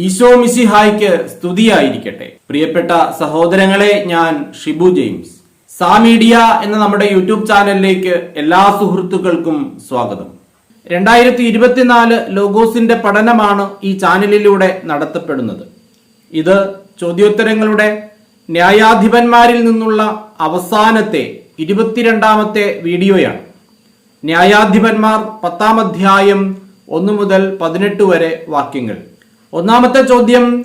ഈശോ മിസിഹായ്ക്ക് സ്തുതിയായിരിക്കട്ടെ. പ്രിയപ്പെട്ട സഹോദരങ്ങളെ ഞാൻ ഷിബു ജെയിംസ്. സാ മീഡിയ എന്ന നമ്മുടെ യൂട്യൂബ് ചാനലിലേക്ക് എല്ലാ സുഹൃത്തുക്കൾക്കും സ്വാഗതം. രണ്ടായിരത്തി ഇരുപത്തിനാല് ലോഗോസിന്റെ പഠനമാണ് ഈ ചാനലിലൂടെ നടത്തപ്പെടുന്നത്. ഇത് ചോദ്യോത്തരങ്ങളുടെ ന്യായാധിപന്മാരിൽ നിന്നുള്ള അവസാനത്തെ ഇരുപത്തിരണ്ടാമത്തെ വീഡിയോയാണ്. ന്യായാധിപന്മാർ പത്താം അധ്യായം ഒന്ന് മുതൽ പതിനെട്ട് വരെ വാക്യങ്ങൾ. ഒന്നാമത്തെ ചോദ്യം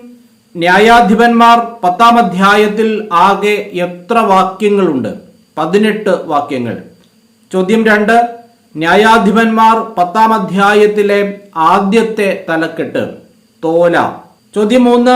ന്യായാധിപന്മാർ പത്താം അധ്യായത്തിൽ ആകെ എത്ര വാക്യങ്ങളുണ്ട്? പതിനെട്ട് വാക്യങ്ങൾ. ചോദ്യം രണ്ട് ന്യായാധിപന്മാർ പത്താം അധ്യായത്തിലെ ആദ്യത്തെ തലക്കെട്ട് തോല. ചോദ്യം മൂന്ന്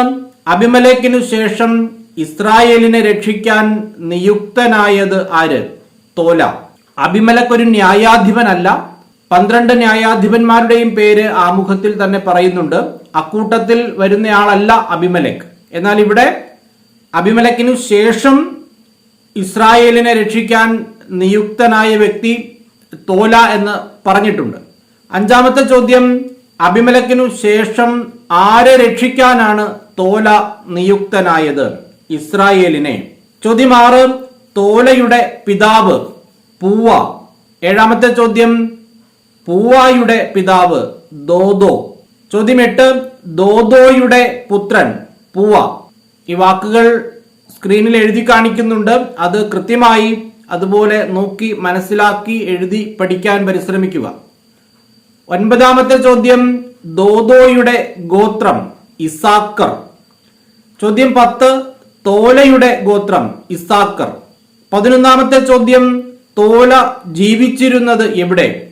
അഭിമലേക്കിനു ശേഷം ഇസ്രായേലിനെ രക്ഷിക്കാൻ നിയുക്തനായത് ആര്? തോല. അഭിമലക് ഒരു ന്യായാധിപനല്ല പന്ത്രണ്ട് ന്യായാധിപന്മാരുടെയും പേര് ആമുഖത്തിൽ തന്നെ പറയുന്നുണ്ട്. അക്കൂട്ടത്തിൽ വരുന്നയാളല്ല അഭിമലക്. എന്നാൽ ഇവിടെ അഭിമലക്കിനു ശേഷം ഇസ്രായേലിനെ രക്ഷിക്കാൻ നിയുക്തനായ വ്യക്തി തോല എന്ന് പറഞ്ഞിട്ടുണ്ട്. അഞ്ചാമത്തെ ചോദ്യം അഭിമലക്കിനു ശേഷം ആരെ രക്ഷിക്കാനാണ് തോല നിയുക്തനായത്? ഇസ്രായേലിനെ. ചോദ്യം ആറ് തോലയുടെ പിതാവ് പൂവ. ഏഴാമത്തെ ചോദ്യം പൂവായുടെ പിതാവ് ദോദോ. ചോദ്യം എട്ട് ദോദോയുടെ പുത്രൻ പൂവ. ഈ വാക്കുകൾ സ്ക്രീനിൽ എഴുതി കാണിക്കുന്നുണ്ട്. അത് കൃത്യമായി അതുപോലെ നോക്കി മനസ്സിലാക്കി എഴുതി പഠിക്കാൻ പരിശ്രമിക്കുക. ഒൻപതാമത്തെ ചോദ്യം ദോദോയുടെ ഗോത്രം ഇസാക്കർ. ചോദ്യം പത്ത് തോലയുടെ ഗോത്രം ഇസാക്കർ. പതിനൊന്നാമത്തെ ചോദ്യം തോല ജീവിച്ചിരുന്നത് എവിടെ?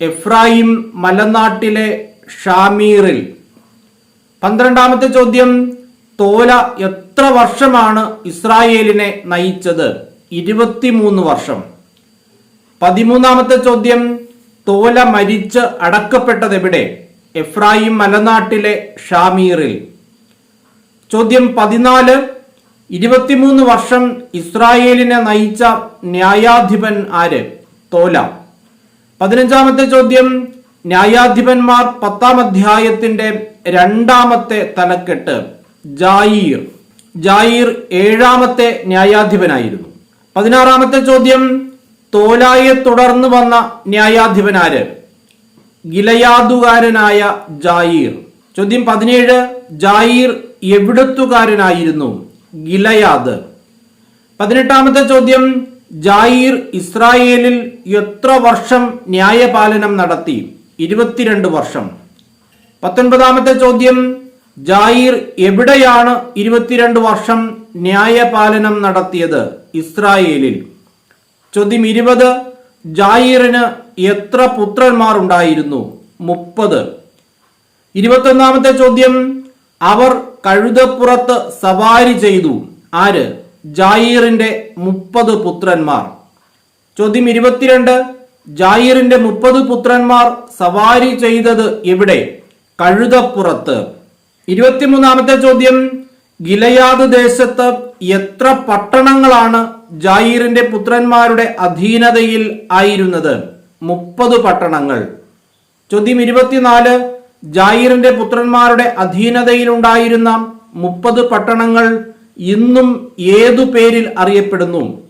എഫ്രായിം മലനാട്ടിലെ ഷാമീറിൽ. പന്ത്രണ്ടാമത്തെ ചോദ്യം തോല എത്ര വർഷമാണ് ഇസ്രായേലിനെ നയിച്ചത്? ഇരുപത്തിമൂന്ന് വർഷം. പതിമൂന്നാമത്തെ ചോദ്യം തോല മരിച്ച് അടക്കപ്പെട്ടത് എവിടെ? എഫ്രായിം മലനാട്ടിലെ ഷാമീറിൽ. ചോദ്യം പതിനാല് ഇരുപത്തിമൂന്ന് വർഷം ഇസ്രായേലിനെ നയിച്ച ന്യായാധിപൻ ആര്? തോല. പതിനഞ്ചാമത്തെ ചോദ്യം ന്യായാധിപന്മാർ പത്താം അധ്യായത്തിന്റെ രണ്ടാമത്തെ തലക്കെട്ട് ജായീർ. ജായീർ ഏഴാമത്തെ ന്യായാധിപനായിരുന്നു. പതിനാറാമത്തെ ചോദ്യം തോലായെ തുടർന്ന് വന്ന ന്യായാധിപനാര്? ഗിലയാദുകാരനായ ജായീർ. ചോദ്യം പതിനേഴ് ജായീർ എവിടത്തുകാരനായിരുന്നു? ഗിലയാദ്. പതിനെട്ടാമത്തെ ചോദ്യം ജായീർ ഇസ്രായേലിൽ എത്ര വർഷം ന്യായപാലനം നടത്തി? ഇരുപത്തിരണ്ട് വർഷം. പത്തൊൻപതാമത്തെ ചോദ്യം ജായിർ എവിടെയാണ് ഇരുപത്തിരണ്ട് വർഷം ന്യായപാലനം നടത്തിയത് ഇസ്രായേലിൽ? ചോദ്യം ഇരുപത് ജായിറിന് എത്ര പുത്രന്മാർ ഉണ്ടായിരുന്നു മുപ്പത്. ഇരുപത്തൊന്നാമത്തെ ചോദ്യം അവർ കഴുതപ്പുറത്ത് സവാരി ചെയ്തു. ആര്? ജായീറിന്റെ മുപ്പത് പുത്രന്മാർ. ചോദ്യം ഇരുപത്തിരണ്ട്. ജായീറിന്റെ മുപ്പത് പുത്രന്മാർ സവാരി ചെയ്തത് എവിടെ? കഴുതപ്പുറത്ത്. ഇരുപത്തിമൂന്നാമത്തെ ചോദ്യം. ഗിലയാദ് ദേശത്ത് എത്ര പട്ടണങ്ങളാണ് ജായീറിന്റെ പുത്രന്മാരുടെ അധീനതയിൽ ആയിരുന്നത്? മുപ്പത് പട്ടണങ്ങൾ. ചോദ്യം ഇരുപത്തിനാല്. ജായീറിന്റെ പുത്രന്മാരുടെ അധീനതയിലുണ്ടായിരുന്ന മുപ്പത് പട്ടണങ്ങൾ ഇന്നും ഏതു പേരിൽ അറിയപ്പെടുന്നു?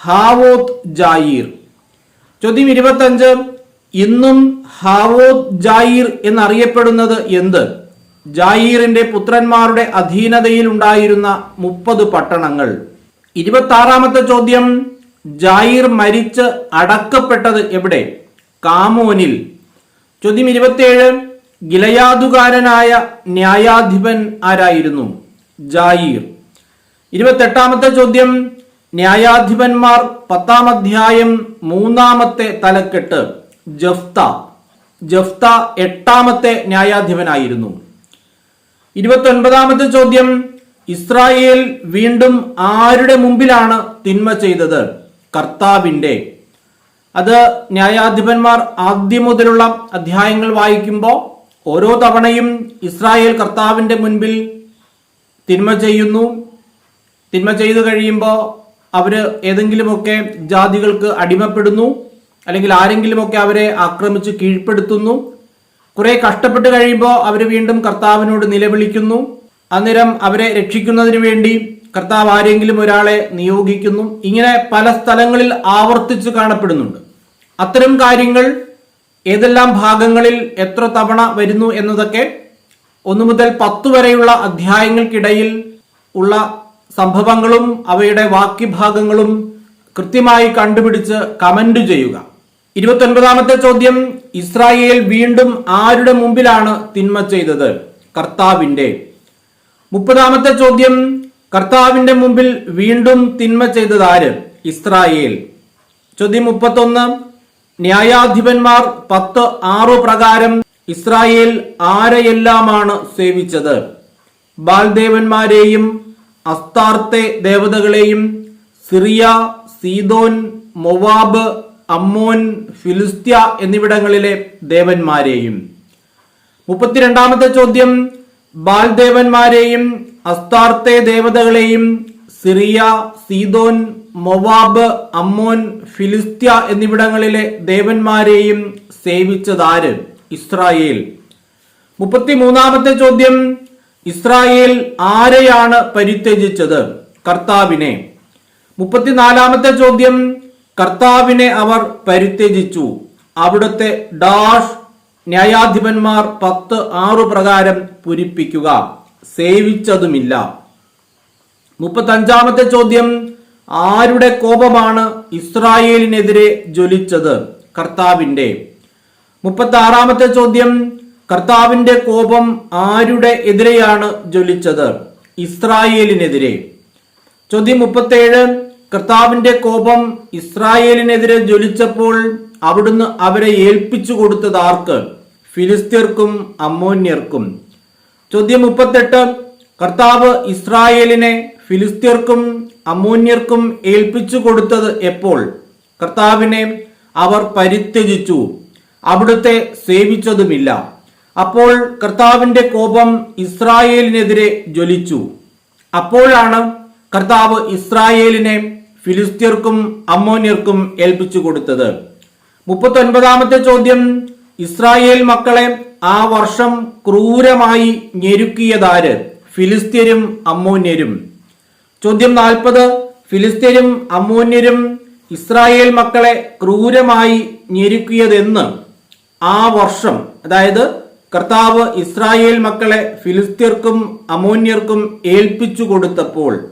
ഹാവോത് ജായീർ. ചോദ്യം ഇരുപത്തഞ്ച്. ഇന്നും ഹാവോത് ജായീർ എന്നറിയപ്പെടുന്നത് എന്ത്? ജായീറിന്റെ പുത്രന്മാരുടെ അധീനതയിൽ ഉണ്ടായിരുന്ന മുപ്പത് പട്ടണങ്ങൾ. ഇരുപത്തി ആറാമത്തെ ചോദ്യം. ജായീർ മരിച്ച് അടക്കപ്പെട്ടത് എവിടെ? കാമോനിൽ. ചോദ്യം ഇരുപത്തിയേഴ് ഗിലയാദുകാരനായ ന്യായാധിപൻ ആരായിരുന്നു? ജായീർ. ഇരുപത്തെട്ടാമത്തെ ചോദ്യം. ന്യായാധിപന്മാർ പത്താം അധ്യായം മൂന്നാമത്തെ തലക്കെട്ട്. ജഫ്ത. ജഫ്ത എട്ടാമത്തെ ന്യായാധിപനായിരുന്നു. ഇരുപത്തി ഒൻപതാമത്തെ ചോദ്യം. ഇസ്രായേൽ വീണ്ടും ആരുടെ മുമ്പിലാണ് തിന്മ ചെയ്തത്? കർത്താവിന്റെ അത് ന്യായാധിപന്മാർ ആദ്യം മുതലുള്ള അധ്യായങ്ങൾ വായിക്കുമ്പോൾ ഓരോ തവണയും ഇസ്രായേൽ കർത്താവിന്റെ മുൻപിൽ തിന്മ ചെയ്യുന്നു. തിന്മ ചെയ്തു കഴിയുമ്പോൾ അവർ ഏതെങ്കിലുമൊക്കെ ജാതികൾക്ക് അടിമപ്പെടുന്നു അല്ലെങ്കിൽ ആരെങ്കിലുമൊക്കെ അവരെ ആക്രമിച്ച് കീഴ്പ്പെടുത്തുന്നു. കുറെ കഷ്ടപ്പെട്ട് കഴിയുമ്പോൾ അവർ വീണ്ടും കർത്താവിനോട് നിലവിളിക്കുന്നു. അന്നേരം അവരെ രക്ഷിക്കുന്നതിന് വേണ്ടി കർത്താവ് ആരെങ്കിലും ഒരാളെ നിയോഗിക്കുന്നു. ഇങ്ങനെ പല സ്ഥലങ്ങളിൽ ആവർത്തിച്ച് കാണപ്പെടുന്നുണ്ട്. അത്തരം കാര്യങ്ങൾ ഏതെല്ലാം ഭാഗങ്ങളിൽ എത്ര തവണ വരുന്നു എന്നതൊക്കെ ഒന്നു മുതൽ പത്ത് വരെയുള്ള അധ്യായങ്ങൾക്കിടയിൽ ഉള്ള സംഭവങ്ങളും അവയുടെ വാക്യഭാഗങ്ങളും കൃത്യമായി കണ്ടുപിടിച്ച് കമന്റ് ചെയ്യുക. ഇരുപത്തൊൻപതാമത്തെ ചോദ്യം ഇസ്രായേൽ വീണ്ടും ആരുടെ മുമ്പിലാണ് തിന്മ ചെയ്തത്? കർത്താവിന്റെ മുപ്പതാമത്തെ ചോദ്യം കർത്താവിന്റെ മുമ്പിൽ വീണ്ടും തിന്മ ചെയ്തത് ആര്? ഇസ്രായേൽ. ചോദ്യം മുപ്പത്തൊന്ന് ന്യായാധിപന്മാർ പത്ത് ആറു പ്രകാരം ഇസ്രായേൽ ആരെയെല്ലാമാണ് സേവിച്ചത്? ബാൽദേവന്മാരെയും അസ്താർത്തെ ദേവതകളെയും Syria Sidon Moab Ammon Philistia എന്നിവിടങ്ങളിലെ ദേവന്മാരെയും. മുപ്പത്തിരണ്ടാമത്തെ ചോദ്യം ബാൽദേവന്മാരെയും അസ്താർത്തെ ദേവതകളെയും Syria Sidon Moab Ammon Philistia എന്നിവിടങ്ങളിലെ ദേവന്മാരെയും സേവിച്ചതാര്? ഇസ്രായേൽ. മുപ്പത്തിമൂന്നാമത്തെ ചോദ്യം ഇസ്രായേൽ ആരെയാണ് പരിത്യജിച്ചത്? കർത്താവിനെ. മുപ്പത്തിനാലാമത്തെ ചോദ്യം കർത്താവിനെ അവർ പരിത്യജിച്ചു. അവിടുത്തെ ഡാഷ് ന്യായാധിപന്മാർ പത്ത് ആറ് പ്രകാരം പൂരിപ്പിക്കുക. സേവിച്ചതുമില്ല. മുപ്പത്തഞ്ചാമത്തെ ചോദ്യം ആരുടെ കോപമാണ് ഇസ്രായേലിനെതിരെ ജ്വലിച്ചത്? കർത്താവിന്റെ മുപ്പത്തി ആറാമത്തെ ചോദ്യം കർത്താവിന്റെ കോപം ആരുടെ എതിരെയാണ് ജ്വലിച്ചത്? ഇസ്രായേലിനെതിരെ. ചോദ്യം മുപ്പത്തേഴ് കർത്താവിന്റെ കോപം ഇസ്രായേലിനെതിരെ ജ്വലിച്ചപ്പോൾ അവിടുന്ന് അവരെ ഏൽപ്പിച്ചു കൊടുത്തത് ആർക്ക്? ഫിലിസ്തീർക്കും അമോന്യർക്കും ചോദ്യം മുപ്പത്തെട്ട് കർത്താവ് ഇസ്രായേലിനെ ഫിലിസ്തീർക്കും അമോന്യർക്കും ഏൽപ്പിച്ചു കൊടുത്തത് എപ്പോൾ? കർത്താവിനെ അവർ പരിത്യജിച്ചു. അവിടുത്തെ സേവിച്ചതുമില്ല. അപ്പോൾ കർത്താവിന്റെ കോപം ഇസ്രായേലിനെതിരെ ജ്വലിച്ചു. അപ്പോഴാണ് കർത്താവ് ഇസ്രായേലിനെ ഫിലിസ്തീർക്കും അമ്മോന്യർക്കും ഏൽപ്പിച്ചു കൊടുത്തത്. മുപ്പത്തി ഒൻപതാമത്തെ ചോദ്യം ഇസ്രായേൽ മക്കളെ ആ വർഷം ക്രൂരമായി ഞെരുക്കിയതാര്? ഫിലിസ്തീനും അമ്മോന്യരും. ചോദ്യം നാൽപ്പത് ഫിലിസ്തീനും അമ്മോന്യരും ഇസ്രായേൽ മക്കളെ ക്രൂരമായി ഞെരുക്കിയതെന്ന്? ആ വർഷം അതായത് കർത്താവ് ഇസ്രായേൽ മക്കളെ ഫിലിസ്തീർക്കും അമോന്യർക്കും ഏൽപ്പിച്ചു കൊടുത്തപ്പോൾ.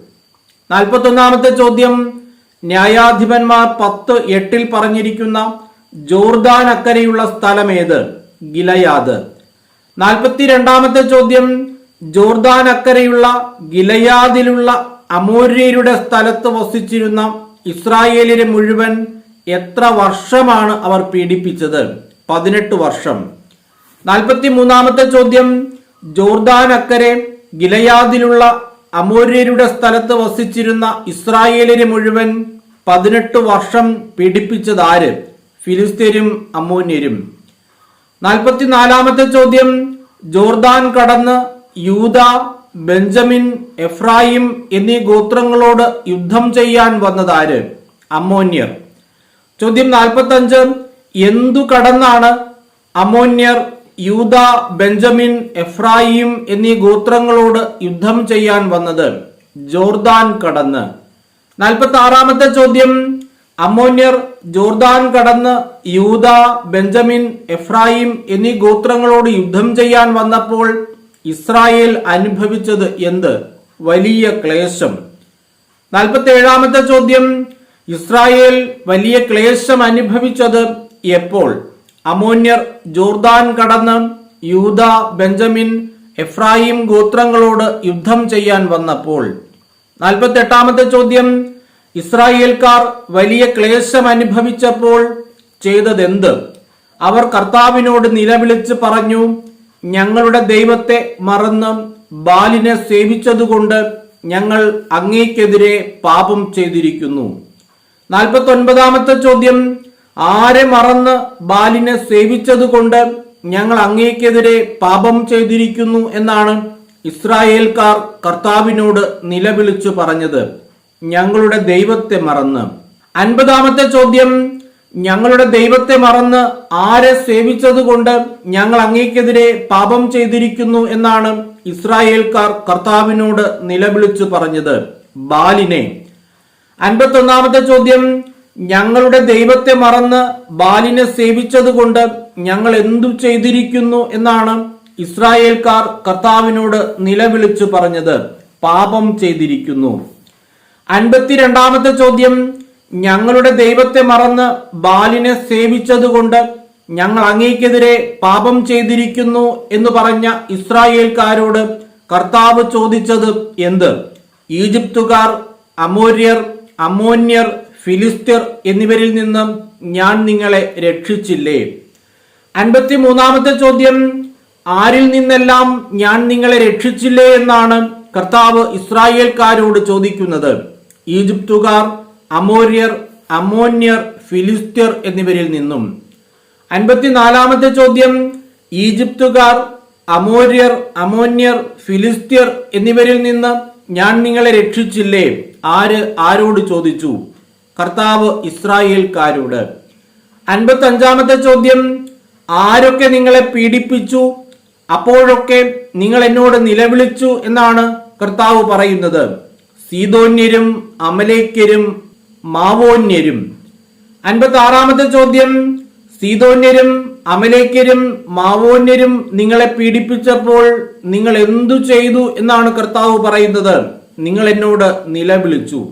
നാൽപ്പത്തൊന്നാമത്തെ ചോദ്യം ന്യായാധിപന്മാർ പത്ത് എട്ടിൽ പറഞ്ഞിരിക്കുന്ന ജോർദാൻ അക്കരെയുള്ള സ്ഥലമേത്? ഗിലയാദ്. നാൽപ്പത്തിരണ്ടാമത്തെ ചോദ്യം ജോർദാൻ അക്കരെയുള്ള ഗിലയാദിലുള്ള അമോര്യരുടെ സ്ഥലത്ത് വസിച്ചിരുന്ന ഇസ്രായേലിനെ മുഴുവൻ എത്ര വർഷമാണ് അവർ പീഡിപ്പിച്ചത്? പതിനെട്ട് വർഷം. നാൽപ്പത്തി മൂന്നാമത്തെ ചോദ്യം. ജോർദാൻ അക്കരെ ഗിലയാദിലുള്ള അമോര്യരുടെ സ്ഥലത്ത് വസിച്ചിരുന്ന ഇസ്രായേലിനെ മുഴുവൻ പതിനെട്ട് വർഷം പീഡിപ്പിച്ചത് ആര് ഫിലിസ്തീനും അമോന്യരും. നാൽപ്പത്തിനാലാമത്തെ ചോദ്യം. ജോർദാൻ കടന്ന് യൂത ബെഞ്ചമിൻ എഫ്രായിം എന്നീ ഗോത്രങ്ങളോട് യുദ്ധം ചെയ്യാൻ വന്നതാര്? അമോന്യർ. ചോദ്യം നാൽപ്പത്തി അഞ്ച് എന്തു കടന്നാണ് അമോന്യർ യൂത ബെഞ്ചമിൻ എഫ്രായിം എന്നീ ഗോത്രങ്ങളോട് യുദ്ധം ചെയ്യാൻ വന്നത് ജോർദാൻ കടന്ന്. നാൽപ്പത്തി ആറാമത്തെ ചോദ്യം. അമോന്യർ ജോർദാൻ കടന്ന് യൂത ബെഞ്ചമിൻ എഫ്രായിം എന്നീ ഗോത്രങ്ങളോട് യുദ്ധം ചെയ്യാൻ വന്നപ്പോൾ ഇസ്രായേൽ അനുഭവിച്ചത് എന്ത്? വലിയ ക്ലേശം. നാൽപ്പത്തി ഏഴാമത്തെ ചോദ്യം. ഇസ്രായേൽ വലിയ ക്ലേശം അനുഭവിച്ചത് എപ്പോൾ? അമോന്യർ ജോർദാൻ കടന്ന് യൂത ബെഞ്ചമിൻ എഫ്രായിം ഗോത്രങ്ങളോട് യുദ്ധം ചെയ്യാൻ വന്നപ്പോൾ. നാൽപ്പത്തി എട്ടാമത്തെ ചോദ്യം ഇസ്രായേൽക്കാർ വലിയ ക്ലേശം അനുഭവിച്ചപ്പോൾ ചെയ്തതെന്ത്? അവർ കർത്താവിനോട് നിലവിളിച്ച് പറഞ്ഞു ഞങ്ങളുടെ ദൈവത്തെ മറന്ന് ബാലിനെ സേവിച്ചതുകൊണ്ട് ഞങ്ങൾ അങ്ങേക്കെതിരെ പാപം ചെയ്തിരിക്കുന്നു. നാൽപ്പത്തി ഒൻപതാമത്തെ ചോദ്യം ആരെ മറന്ന് ബാലിനെ സേവിച്ചതുകൊണ്ട് ഞങ്ങൾ അങ്ങേക്കെതിരെ പാപം ചെയ്തിരിക്കുന്നു എന്നാണ് ഇസ്രായേൽക്കാർ കർത്താവിനോട് നിലവിളിച്ചു പറഞ്ഞത്. ഞങ്ങളുടെ ദൈവത്തെ മറന്ന്. അൻപതാമത്തെ ചോദ്യം ഞങ്ങളുടെ ദൈവത്തെ മറന്ന് ആരെ സേവിച്ചതുകൊണ്ട് ഞങ്ങൾ അങ്ങേക്കെതിരെ പാപം ചെയ്തിരിക്കുന്നു എന്നാണ് ഇസ്രായേൽക്കാർ കർത്താവിനോട് നിലവിളിച്ചു പറഞ്ഞത്. ബാലിനെ. അൻപത്തൊന്നാമത്തെ ചോദ്യം ഞങ്ങളുടെ ദൈവത്തെ മറന്ന് ബാലിനെ സേവിച്ചതുകൊണ്ട് ഞങ്ങൾ എന്തു ചെയ്തിരിക്കുന്നു എന്നാണ് ഇസ്രായേൽക്കാർ കർത്താവിനോട് നിലവിളിച്ചു പറഞ്ഞത്. പാപം ചെയ്തിരിക്കുന്നു. അൻപത്തിരണ്ടാമത്തെ ചോദ്യം ഞങ്ങളുടെ ദൈവത്തെ മറന്ന് ബാലിനെ സേവിച്ചതുകൊണ്ട് ഞങ്ങൾ അങ്ങേക്കെതിരെ പാപം ചെയ്തിരിക്കുന്നു എന്ന് പറഞ്ഞ ഇസ്രായേൽക്കാരോട് കർത്താവ് ചോദിച്ചത് എന്ത്? ഈജിപ്തുകാർ അമോര്യർ അമോന്യർ ഫിലിസ്തീർ എന്നിവരിൽ നിന്നും ഞാൻ നിങ്ങളെ രക്ഷിച്ചില്ലേ? അൻപത്തി മൂന്നാമത്തെ ചോദ്യം ആരിൽ നിന്നെല്ലാം ഞാൻ നിങ്ങളെ രക്ഷിച്ചില്ലേ എന്നാണ് കർത്താവ് ഇസ്രായേൽക്കാരോട് ചോദിക്കുന്നത്. ഈജിപ്തുകാർ അമോര്യർ അമോന്യർ ഫിലിസ്ത്യർ എന്നിവരിൽ നിന്നും. അൻപത്തിനാലാമത്തെ ചോദ്യം ഈജിപ്തുകാർ അമോര്യർ അമോന്യർ ഫിലിസ്ത്യർ എന്നിവരിൽ നിന്ന് ഞാൻ നിങ്ങളെ രക്ഷിച്ചില്ലേ? ആര് ആരോട് ചോദിച്ചു? കർത്താവ് ഇസ്രായേൽക്കാരോട്. അൻപത്തി അഞ്ചാമത്തെ ചോദ്യം ആരൊക്കെ നിങ്ങളെ പീഡിപ്പിച്ചു? അപ്പോഴൊക്കെ നിങ്ങൾ എന്നോട് നിലവിളിച്ചു എന്നാണ് കർത്താവ് പറയുന്നത്. സീതോന്യരും അമലേക്കരും മാവോന്യരും. അൻപത്തി ആറാമത്തെ ചോദ്യം സീതോന്യരും അമലേക്കരും മാവോന്യരും നിങ്ങളെ പീഡിപ്പിച്ചപ്പോൾ നിങ്ങൾ എന്തു ചെയ്തു എന്നാണ് കർത്താവ് പറയുന്നത്? നിങ്ങൾ എന്നോട് നിലവിളിച്ചു.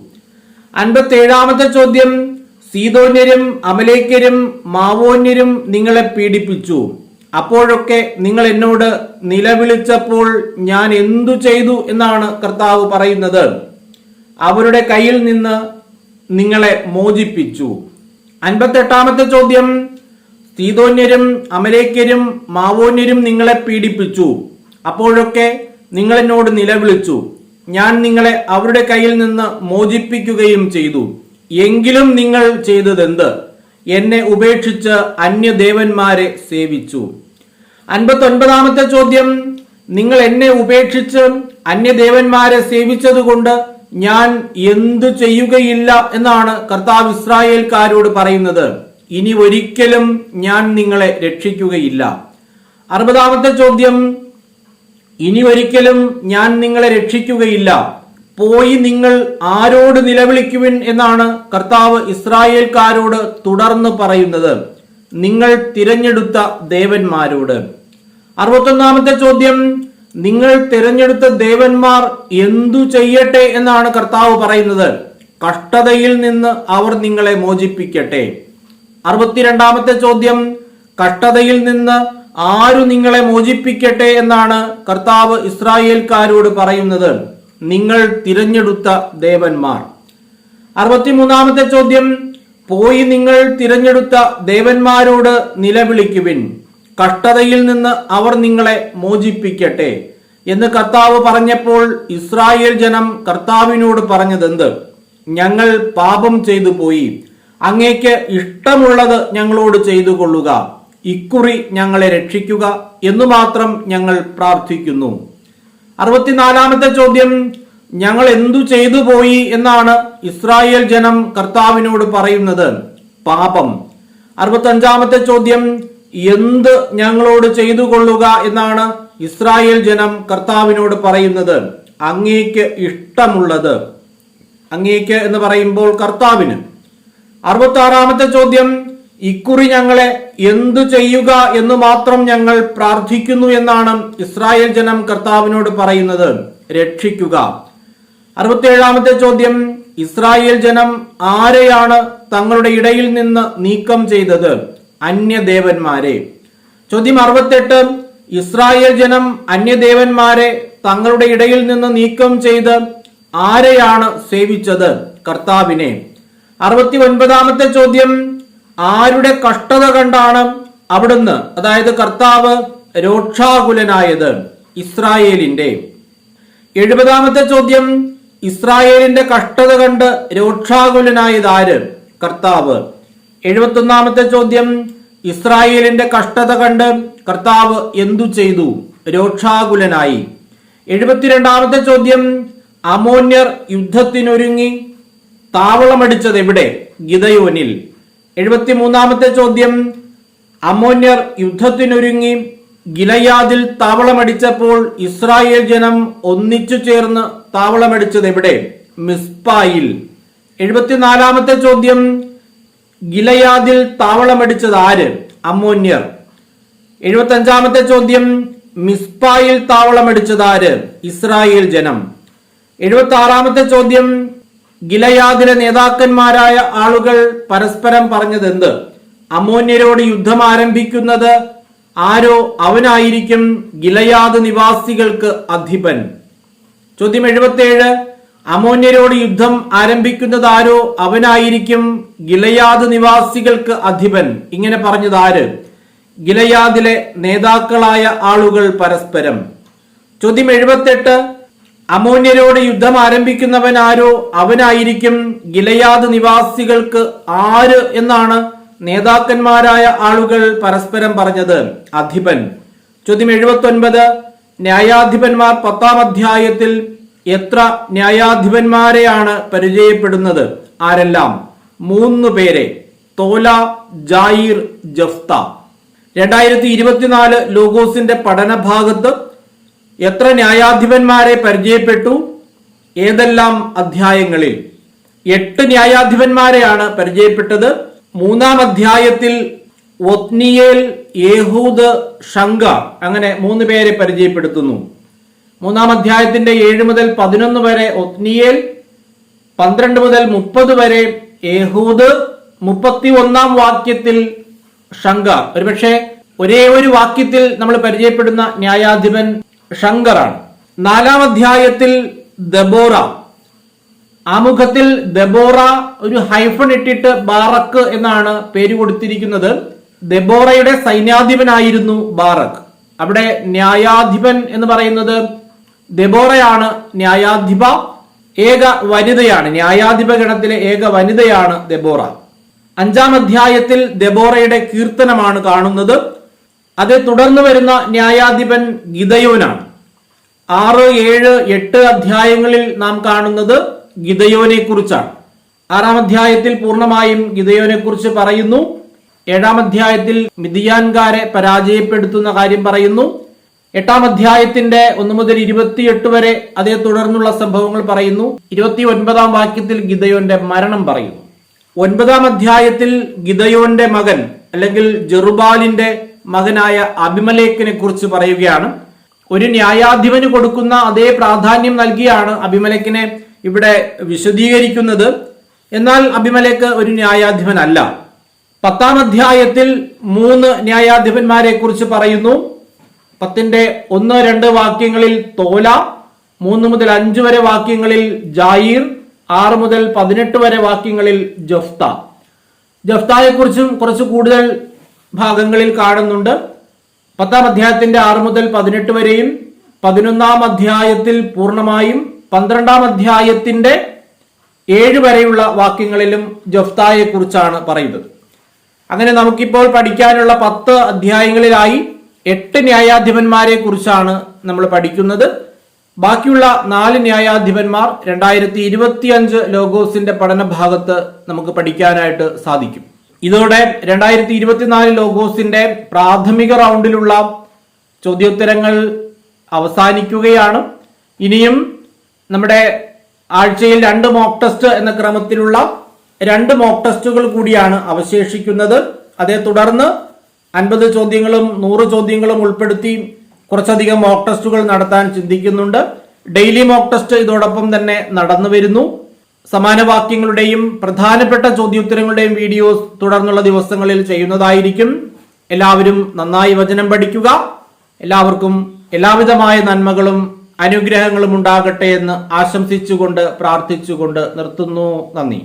അൻപത്തി ഏഴാമത്തെ ചോദ്യം. സീതോന്യരും അമലേക്കരും മാവോന്യരും നിങ്ങളെ പീഡിപ്പിച്ചു. അപ്പോഴൊക്കെ നിങ്ങൾ എന്നോട് നിലവിളിച്ചപ്പോൾ ഞാൻ എന്തു ചെയ്തു എന്നാണ് കർത്താവ് പറയുന്നത്. അവരുടെ കയ്യിൽ നിന്ന് നിങ്ങളെ മോചിപ്പിച്ചു. അൻപത്തെട്ടാമത്തെ ചോദ്യം. സീതോന്യരും അമലേക്കരും മാവോന്യരും നിങ്ങളെ പീഡിപ്പിച്ചു. അപ്പോഴൊക്കെ നിങ്ങൾ എന്നോട് നിലവിളിച്ചു. ഞാൻ നിങ്ങളെ അവരുടെ കയ്യിൽ നിന്ന് മോചിപ്പിക്കുകയും ചെയ്തു. എങ്കിലും നിങ്ങൾ ചെയ്തതെന്ത്? എന്നെ ഉപേക്ഷിച്ച് അന്യദേവന്മാരെ സേവിച്ചു. അൻപത്തി ഒൻപതാമത്തെ ചോദ്യം. നിങ്ങൾ എന്നെ ഉപേക്ഷിച്ച് അന്യദേവന്മാരെ സേവിച്ചതുകൊണ്ട് ഞാൻ എന്തു ചെയ്യുകയില്ല എന്നാണ് കർത്താവ് ഇസ്രായേൽക്കാരോട് പറയുന്നത്. ഇനി ഒരിക്കലും ഞാൻ നിങ്ങളെ രക്ഷിക്കുകയില്ല. അറുപതാമത്തെ ചോദ്യം. ഇനി ഒരിക്കലും ഞാൻ നിങ്ങളെ രക്ഷിക്കുകയില്ല. പോയി നിങ്ങൾ ആരോട് നിലവിളിക്കുവിൻ എന്നാണ് കർത്താവ് ഇസ്രായേൽക്കാരോട് തുടർന്ന് പറയുന്നത്. നിങ്ങൾ തിരഞ്ഞെടുത്ത ദേവന്മാരോട്. അറുപത്തൊന്നാമത്തെ ചോദ്യം നിങ്ങൾ തിരഞ്ഞെടുത്ത ദേവന്മാർ എന്തു ചെയ്യട്ടെ എന്നാണ് കർത്താവ് പറയുന്നത്. കഷ്ടതയിൽ നിന്ന് അവർ നിങ്ങളെ മോചിപ്പിക്കട്ടെ. അറുപത്തിരണ്ടാമത്തെ ചോദ്യം കഷ്ടതയിൽ നിന്ന് ആരു നിങ്ങളെ മോചിപ്പിക്കട്ടെ എന്നാണ് കർത്താവ് ഇസ്രായേൽക്കാരോട് പറയുന്നത്. നിങ്ങൾ തിരഞ്ഞെടുത്ത ദേവന്മാർ. അറുപത്തിമൂന്നാമത്തെ ചോദ്യം പോയി നിങ്ങൾ തിരഞ്ഞെടുത്ത ദേവന്മാരോട് നിലവിളിക്കുവിൻ. കഷ്ടതയിൽ നിന്ന് അവർ നിങ്ങളെ മോചിപ്പിക്കട്ടെ എന്ന് കർത്താവ് പറഞ്ഞപ്പോൾ ഇസ്രായേൽ ജനം കർത്താവിനോട് പറഞ്ഞതെന്ത്? ഞങ്ങൾ പാപം ചെയ്തു പോയി. അങ്ങേക്ക് ഇഷ്ടമുള്ളത് ഞങ്ങളോട് ചെയ്തു കൊള്ളുക ഇക്കുറി ഞങ്ങളെ രക്ഷിക്കുക എന്നു മാത്രം ഞങ്ങൾ പ്രാർത്ഥിക്കുന്നു. അറുപത്തിനാലാമത്തെ ചോദ്യം ഞങ്ങൾ എന്തു ചെയ്തു പോയി? എന്നാണ് ഇസ്രായേൽ ജനം കർത്താവിനോട് പറയുന്നത്. പാപം. അറുപത്തഞ്ചാമത്തെ ചോദ്യം എന്ത് ഞങ്ങളോട് ചെയ്തു കൊള്ളുക? എന്നാണ് ഇസ്രായേൽ ജനം കർത്താവിനോട് പറയുന്നത്. അങ്ങേക്ക് ഇഷ്ടമുള്ളത്. അങ്ങേക്ക് എന്ന് പറയുമ്പോൾ കർത്താവിന്. അറുപത്തി ചോദ്യം ഇക്കുറി ഞങ്ങളെ എന്തു ചെയ്യുക എന്ന് മാത്രം ഞങ്ങൾ പ്രാർത്ഥിക്കുന്നു എന്നാണ് ഇസ്രായേൽ ജനം കർത്താവിനോട് പറയുന്നത്. രക്ഷിക്കുക. അറുപത്തിയേഴാമത്തെ ചോദ്യം ഇസ്രായേൽ ജനം ആരെയാണ് തങ്ങളുടെ ഇടയിൽ നിന്ന് നീക്കം ചെയ്തത്? അന്യദേവന്മാരെ. ചോദ്യം അറുപത്തെട്ട് ഇസ്രായേൽ ജനം അന്യദേവന്മാരെ തങ്ങളുടെ ഇടയിൽ നിന്ന് നീക്കം ചെയ്ത് ആരെയാണ് സേവിച്ചത്? കർത്താവിനെ. അറുപത്തി ഒൻപതാമത്തെ ചോദ്യം ആരുടെ കഷ്ടത കണ്ടാണ് അവിടുന്ന്? അതായത് കർത്താവ് രോക്ഷാകുലനായത് ഇസ്രായേലിന്റെ. എഴുപതാമത്തെ ചോദ്യം ഇസ്രായേലിന്റെ കഷ്ടത കണ്ട് രോക്ഷാകുലനായത് ആര്? കർത്താവ്. എഴുപത്തൊന്നാമത്തെ ചോദ്യം ഇസ്രായേലിന്റെ കഷ്ടത കണ്ട് കർത്താവ് എന്തു ചെയ്തു? രോക്ഷാകുലനായി. എഴുപത്തിരണ്ടാമത്തെ ചോദ്യം അമോന്യർ യുദ്ധത്തിനൊരുങ്ങി താവളമടിച്ചത് എവിടെ ഗിതയോനിൽ എഴുപത്തി മൂന്നാമത്തെ ചോദ്യം. അമോന്യർ യുദ്ധത്തിനൊരുങ്ങി ഗിലയാദിൽ താവളമടിച്ചപ്പോൾ ഇസ്രായേൽ ജനം ഒന്നിച്ചു ചേർന്ന് താവളമടിച്ചത് എവിടെ? മിസ്പായിൽ. എഴുപത്തിനാലാമത്തെ ചോദ്യം. ഗിലയാദിൽ താവളമടിച്ചത് ആര്? അമോന്യർ എഴുപത്തി അഞ്ചാമത്തെ ചോദ്യം. മിസ്പായിൽ താവളമടിച്ചത് ആര്? ഇസ്രായേൽ ജനം. എഴുപത്തി ആറാമത്തെ ചോദ്യം. ഗിലയാദിലെ നേതാക്കന്മാരായ ആളുകൾ പരസ്പരം പറഞ്ഞത് എന്ത്? അമോന്യരോട് യുദ്ധം ആരംഭിക്കുന്നത് ആരോ അവനായിരിക്കും ഗിലയാദ് നിവാസികൾക്ക് അധിപൻ. ചോദ്യം എഴുപത്തിയേഴ് അമോന്യരോട് യുദ്ധം ആരംഭിക്കുന്നത് ആരോ അവനായിരിക്കും ഗിലയാദ് നിവാസികൾക്ക് അധിപൻ. ഇങ്ങനെ പറഞ്ഞത് ആര്? ഗിലയാദിലെ നേതാക്കളായ ആളുകൾ പരസ്പരം. ചോദ്യം എഴുപത്തെട്ട് അമോന്യരോട് യുദ്ധം ആരംഭിക്കുന്നവൻ ആരോ? അവനായിരിക്കും ഗിലയാദ് നിവാസികൾക്ക് ആര് എന്നാണ് നേതാക്കന്മാരായ ആളുകൾ പരസ്പരം പറഞ്ഞത്. അധിപൻ. ചോദ്യം എഴുപത്തി ഒൻപത് ന്യായാധിപന്മാർ പത്താം അധ്യായത്തിൽ എത്ര ന്യായാധിപന്മാരെയാണ് പരിചയപ്പെടുന്നത്? ആരെല്ലാം? മൂന്ന് പേരെ. തോല ജായിർ ജഫ്ത. രണ്ടായിരത്തി ഇരുപത്തിനാല് ലോഗോസിന്റെ പഠനഭാഗത്ത് എത്ര ന്യായാധിപന്മാരെ പരിചയപ്പെട്ടു? ഏതെല്ലാം അധ്യായങ്ങളിൽ? എട്ട് ന്യായാധിപന്മാരെയാണ് പരിചയപ്പെട്ടത്. മൂന്നാം അധ്യായത്തിൽ ഒത്നിയേൽ യേഹൂദ് ഷങ്ക അങ്ങനെ മൂന്ന് പേരെ പരിചയപ്പെടുത്തുന്നു. മൂന്നാം അധ്യായത്തിന്റെ ഏഴ് മുതൽ പതിനൊന്ന് വരെ ഒത്നിയേൽ പന്ത്രണ്ട് മുതൽ മുപ്പത് വരെ യേഹൂദ് മുപ്പത്തി ഒന്നാം വാക്യത്തിൽ ഷങ്ക ഒരുപക്ഷെ ഒരേ ഒരു വാക്യത്തിൽ നമ്മൾ പരിചയപ്പെടുന്ന ന്യായാധിപൻ ഷങ്കറാണ് നാലാം അധ്യായത്തിൽ ദബോറ. ആമുഖത്തിൽ ദബോറ ഒരു ഹൈഫൺ ഇട്ടിട്ട് ബാറക്ക് എന്നാണ് പേര് കൊടുത്തിരിക്കുന്നത്. ദബോറയുടെ സൈന്യാധിപനായിരുന്നു ബാറക്. അവിടെ ന്യായാധിപൻ എന്ന് പറയുന്നത് ദബോറയാണ് ന്യായാധിപ ഏക വനിതയാണ്. ന്യായാധിപ ഗണത്തിലെ ഏക വനിതയാണ് ദബോറ. അഞ്ചാം അധ്യായത്തിൽ ദബോറയുടെ കീർത്തനമാണ് കാണുന്നത്. അതേ തുടർന്ന് വരുന്ന ന്യായാധിപൻ ഗിതയോനാണ്. ആറ് ഏഴ് എട്ട് അധ്യായങ്ങളിൽ നാം കാണുന്നത് ഗിതയോനെ കുറിച്ചാണ് ആറാം അധ്യായത്തിൽ പൂർണമായും ഗിതയോനെ കുറിച്ച് പറയുന്നു. ഏഴാം അധ്യായത്തിൽ മിതിയാൻകാരെ പരാജയപ്പെടുത്തുന്ന കാര്യം പറയുന്നു. എട്ടാം അധ്യായത്തിന്റെ ഒന്ന് മുതൽ ഇരുപത്തിയെട്ട് വരെ അതേ തുടർന്നുള്ള സംഭവങ്ങൾ പറയുന്നു. ഇരുപത്തി ഒൻപതാം വാക്യത്തിൽ ഗിതയോന്റെ മരണം പറയുന്നു. ഒൻപതാം അധ്യായത്തിൽ ഗിതയോന്റെ മകൻ അല്ലെങ്കിൽ ജെറുബാലിന്റെ മകനായ അഭിമലേക്കിനെ കുറിച്ച് പറയുകയാണ്. ഒരു ന്യായാധിപന് കൊടുക്കുന്ന അതേ പ്രാധാന്യം നൽകിയാണ് അഭിമലേക്കിനെ ഇവിടെ വിശദീകരിക്കുന്നത്. എന്നാൽ അഭിമലേക്ക് ഒരു ന്യായാധിപനല്ല. പത്താം അധ്യായത്തിൽ മൂന്ന് ന്യായാധിപന്മാരെ കുറിച്ച് പറയുന്നു. പത്തിന്റെ ഒന്ന് രണ്ട് വാക്യങ്ങളിൽ തോല മൂന്ന് മുതൽ അഞ്ച് വരെ വാക്യങ്ങളിൽ ജായിർ ആറ് മുതൽ പതിനെട്ട് വരെ വാക്യങ്ങളിൽ ജഫ്ത. ജഫ്തായെക്കുറിച്ചും കുറച്ച് കൂടുതൽ ഭാഗങ്ങളിൽ കാണുന്നുണ്ട്. പത്താം അധ്യായത്തിന്റെ ആറ് മുതൽ പതിനെട്ട് വരെയും പതിനൊന്നാം അധ്യായത്തിൽ പൂർണമായും പന്ത്രണ്ടാം അധ്യായത്തിന്റെ ഏഴ് വരെയുള്ള വാക്യങ്ങളിലും ജഫ്തായെ കുറിച്ചാണ് പറയുന്നത്. അങ്ങനെ നമുക്കിപ്പോൾ പഠിക്കാനുള്ള പത്ത് അധ്യായങ്ങളിലായി എട്ട് ന്യായാധിപന്മാരെ കുറിച്ചാണ് നമ്മൾ പഠിക്കുന്നത്. ബാക്കിയുള്ള നാല് ന്യായാധിപന്മാർ രണ്ടായിരത്തി ഇരുപത്തിയഞ്ച് ലോഗോസിന്റെ പഠന ഭാഗത്ത് നമുക്ക് പഠിക്കാനായിട്ട് സാധിക്കും. ഇതോടെ രണ്ടായിരത്തി ഇരുപത്തിനാല് ലോഗോസിന്റെ പ്രാഥമിക റൗണ്ടിലുള്ള ചോദ്യോത്തരങ്ങൾ അവസാനിക്കുകയാണ്. ഇനിയും നമ്മുടെ ആഴ്ചയിൽ രണ്ട് മോക്ക് ടെസ്റ്റ് എന്ന ക്രമത്തിലുള്ള രണ്ട് മോക്ക് ടെസ്റ്റുകൾ കൂടിയാണ് അവശേഷിക്കുന്നത്. അതേ തുടർന്ന് അൻപത് ചോദ്യങ്ങളും നൂറ് ചോദ്യങ്ങളും ഉൾപ്പെടുത്തി കുറച്ചധികം മോക്ക് ടെസ്റ്റുകൾ നടത്താൻ ചിന്തിക്കുന്നുണ്ട്. ഡെയിലി മോക്ക് ടെസ്റ്റ് ഇതോടൊപ്പം തന്നെ നടന്നു വരുന്നു സമാന വാക്യങ്ങളുടെയും പ്രധാനപ്പെട്ട ചോദ്യോത്തരങ്ങളുടെയും വീഡിയോസ് തുടർന്നുള്ള ദിവസങ്ങളിൽ ചെയ്യുന്നതായിരിക്കും. എല്ലാവരും നന്നായി വചനം പഠിക്കുക. എല്ലാവർക്കും എല്ലാവിധമായ നന്മകളും അനുഗ്രഹങ്ങളും ഉണ്ടാകട്ടെ എന്ന് ആശംസിച്ചുകൊണ്ട് പ്രാർത്ഥിച്ചുകൊണ്ട് നിർത്തുന്നു. നന്ദി.